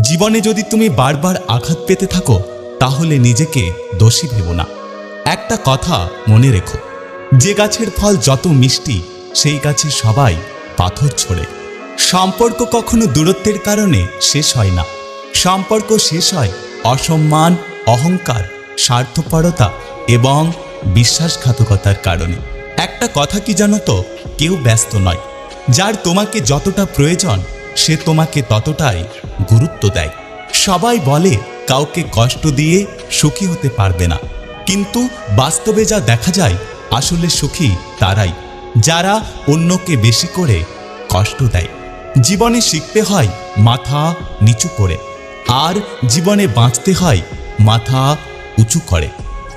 জীবনে যদি তুমি বারবার আঘাত পেতে থাকো, তাহলে নিজেকে দোষী ভেবো না। একটা কথা মনে রেখো, যে গাছের ফল যত মিষ্টি, সেই গাছে সবাই পাথর ছোড়ে। সম্পর্ক কখনো দূরত্বের কারণে শেষ হয় না। সম্পর্ক শেষ হয় অসম্মান, অহংকার, স্বার্থপরতা এবং বিশ্বাসঘাতকতার কারণে। একটা কথা কি জানো তো? কেউ ব্যস্ত নয়। যার তোমাকে যতটা প্রয়োজন সে তোমাকে ততটাই গুরুত্ব দেয়। সবাই বলে, কাউকে কষ্ট দিয়ে সুখী হতে পারবে না। কিন্তু বাস্তবে যা দেখা যায়, আসলে সুখী তারাই, যারা অন্যকে বেশি করে কষ্ট দেয়। জীবনে শিখতে হয়, মাথা নিচু করে। আর জীবনে বাঁচতে হয়, মাথা উঁচু করে।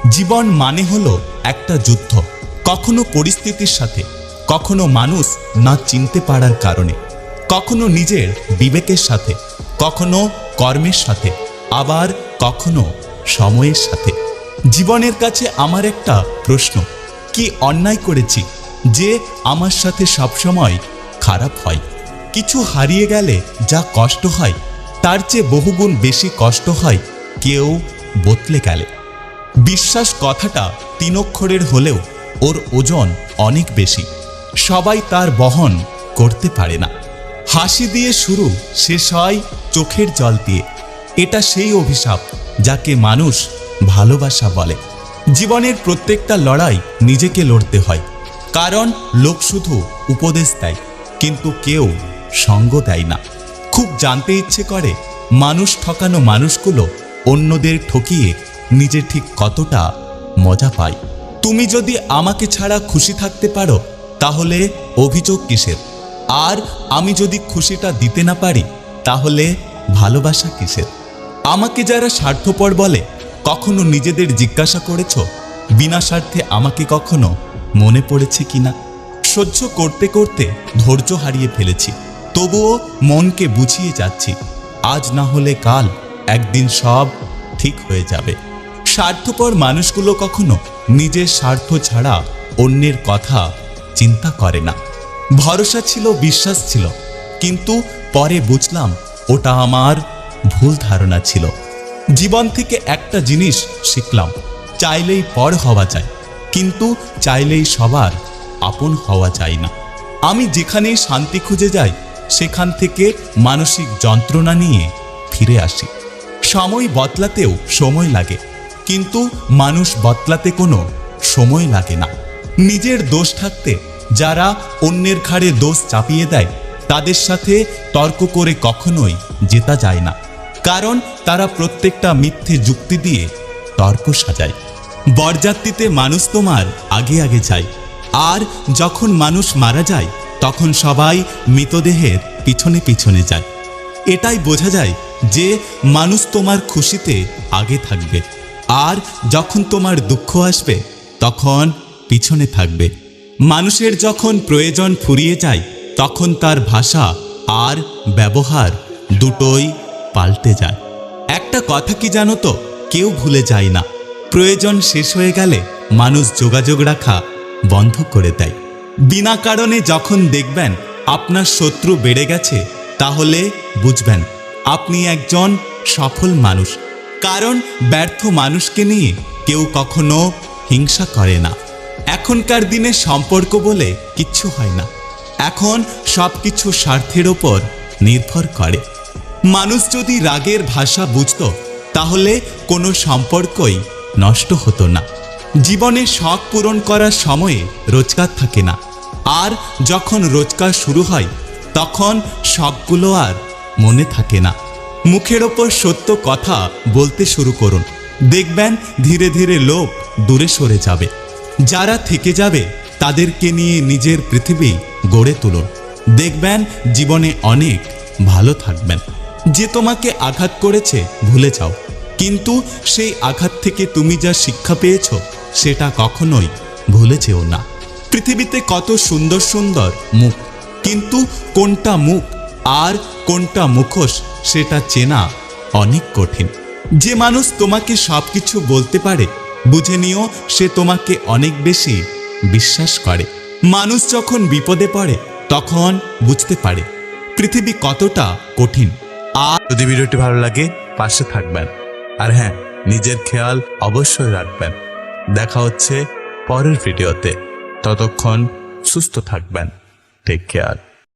জীবন মানে হলো একটা যুদ্ধ, কখনো পরিস্থিতির সাথে, কখনো মানুষ না চিনতে পারার কারণে। কখনো নিজের বিবেকের সাথে, কখনো কর্মের সাথে, আবার কখনো সময়ের সাথে। জীবনের কাছে আমার একটা প্রশ্ন, কি অন্যায় করেছি যে আমার সাথে সবসময় খারাপ হয়? কিছু হারিয়ে গেলে যা কষ্ট হয়, তার চেয়ে বহুগুণ বেশি কষ্ট হয় কেউ বদলে গেলে। বিশ্বাস কথাটা তিন অক্ষরের হলেও ওর ওজন অনেক বেশি। সবাই তার বহন করতে পারে না। হাসি দিয়ে শুরু শেষ হয় চোখের জল দিয়ে। এটা সেই অভিশাপ যাকে মানুষ ভালোবাসা বলে। জীবনের প্রত্যেকটা লড়াই নিজেকে লড়তে হয়। কারণ লোক শুধু উপদেশ দেয়, কিন্তু কেউ সঙ্গ দেয় না। খুব জানতে ইচ্ছে করে, মানুষ ঠকানো মানুষগুলো অন্যদের ঠকিয়ে নিজে ঠিক কতটা মজা পায়। তুমি যদি আমাকে ছাড়া খুশি থাকতে পারো, তাহলে অভিযোগ কিসের? আর আমি যদি খুশিটা দিতে না পারি, তাহলে ভালোবাসা কিসের? আমাকে যারা স্বার্থপর বলে, কখনো নিজেদের জিজ্ঞাসা করেছ? বিনা স্বার্থে আমাকে কখনো মনে পড়েছে কিনা? সহ্য করতে করতে ধৈর্য হারিয়ে ফেলেছি, তবুও মনকে বুঝিয়ে যাচ্ছি, আজ না হলে কাল একদিন সব ঠিক হয়ে যাবে। স্বার্থপর মানুষগুলো কখনো নিজের স্বার্থ ছাড়া অন্যের কথা চিন্তা করে না। ভরসা ছিল, বিশ্বাস ছিল। কিন্তু পরে বুঝলাম, ওটা আমার ভুল ধারণা ছিল। জীবন থেকে একটা জিনিস শিখলাম, চাইলেই পর হওয়া যায়, কিন্তু চাইলেই সবার আপন হওয়া যায় না। আমি যেখানেই শান্তি খুঁজে যাই, সেখান থেকে মানসিক যন্ত্রণা নিয়ে ফিরে আসি। সময় বদলাতেও সময় লাগে, কিন্তু মানুষ বদলাতে কোনো সময় লাগে না। নিজের দোষ থাকতে যারা অন্যের ঘাড়ে দোষ চাপিয়ে দেয়, তাদের সাথে তর্ক করে কখনোই জেতা যায় না। কারণ তারা প্রত্যেকটা মিথ্যে যুক্তি দিয়ে তর্ক সাজায়। বরযাত্রীতে মানুষ তোমার আগে আগে যায়। আর যখন মানুষ মারা যায়, তখন সবাই মৃতদেহের পিছনে পিছনে যায়। এটাই বোঝা যায় যে মানুষ তোমার খুশিতে আগে থাকবে। আর যখন তোমার দুঃখ আসবে, তখন পিছনে থাকবে। মানুষের যখন প্রয়োজন ফুরিয়ে যায়, তখন তার ভাষা আর ব্যবহার দুটোই পাল্টে যায়। একটা কথা কি জানো তো? কেউ ভুলে যায় না। প্রয়োজন শেষ হয়ে গেলে মানুষ যোগাযোগ রাখা বন্ধ করে দেয়। বিনা কারণে যখন দেখবেন আপনার শত্রু বেড়ে গেছে, তাহলে বুঝবেন আপনি একজন সফল মানুষ। কারণ ব্যর্থ মানুষকে নিয়ে কেউ কখনো হিংসা করে না। এখনকার দিনে সম্পর্ক বলে কিচ্ছু হয় না। এখন সব কিছু স্বার্থের ওপর নির্ভর করে। মানুষ যদি রাগের ভাষা বুঝত, তাহলে কোনো সম্পর্কই নষ্ট হতো না। জীবনে শখ পূরণ করার সময়ে রোজগার থাকে না। আর যখন রোজগার শুরু হয়, তখন শখগুলো আর মনে থাকে না। মুখের ওপর সত্য কথা বলতে শুরু করুন। দেখবেন ধীরে ধীরে লোক দূরে সরে যাবে। যারা থেকে যাবে, তাদেরকে নিয়ে নিজের পৃথিবী গড়ে তুলুন। দেখবেন জীবনে অনেক ভালো থাকবেন। যে তোমাকে আঘাত করেছে, ভুলে যাও। কিন্তু সেই আঘাত থেকে তুমি যা শিক্ষা পেয়েছ, সেটা কখনোই ভুলে যেও না। পৃথিবীতে কত সুন্দর সুন্দর মুখ, কিন্তু কোনটা মুখ আর কোনটা মুখোশ, সেটা চেনা অনেক কঠিন। যে মানুষ তোমাকে সব কিছু বলতে পারে বুঝে নিও, সে তোমাকে অনেক বেশি বিশ্বাস করে। মানুষ যখন বিপদে পড়ে, তখন বুঝতে পারে পৃথিবী কতটা কঠিন। আর যদি ভিডিওটি ভালো লাগে, পাশে থাকবেন। আর হ্যাঁ নিজের খেয়াল অবশ্যই রাখবেন। দেখা হচ্ছে পরের ভিডিওতে। ততক্ষণ সুস্থ থাকবেন। Take care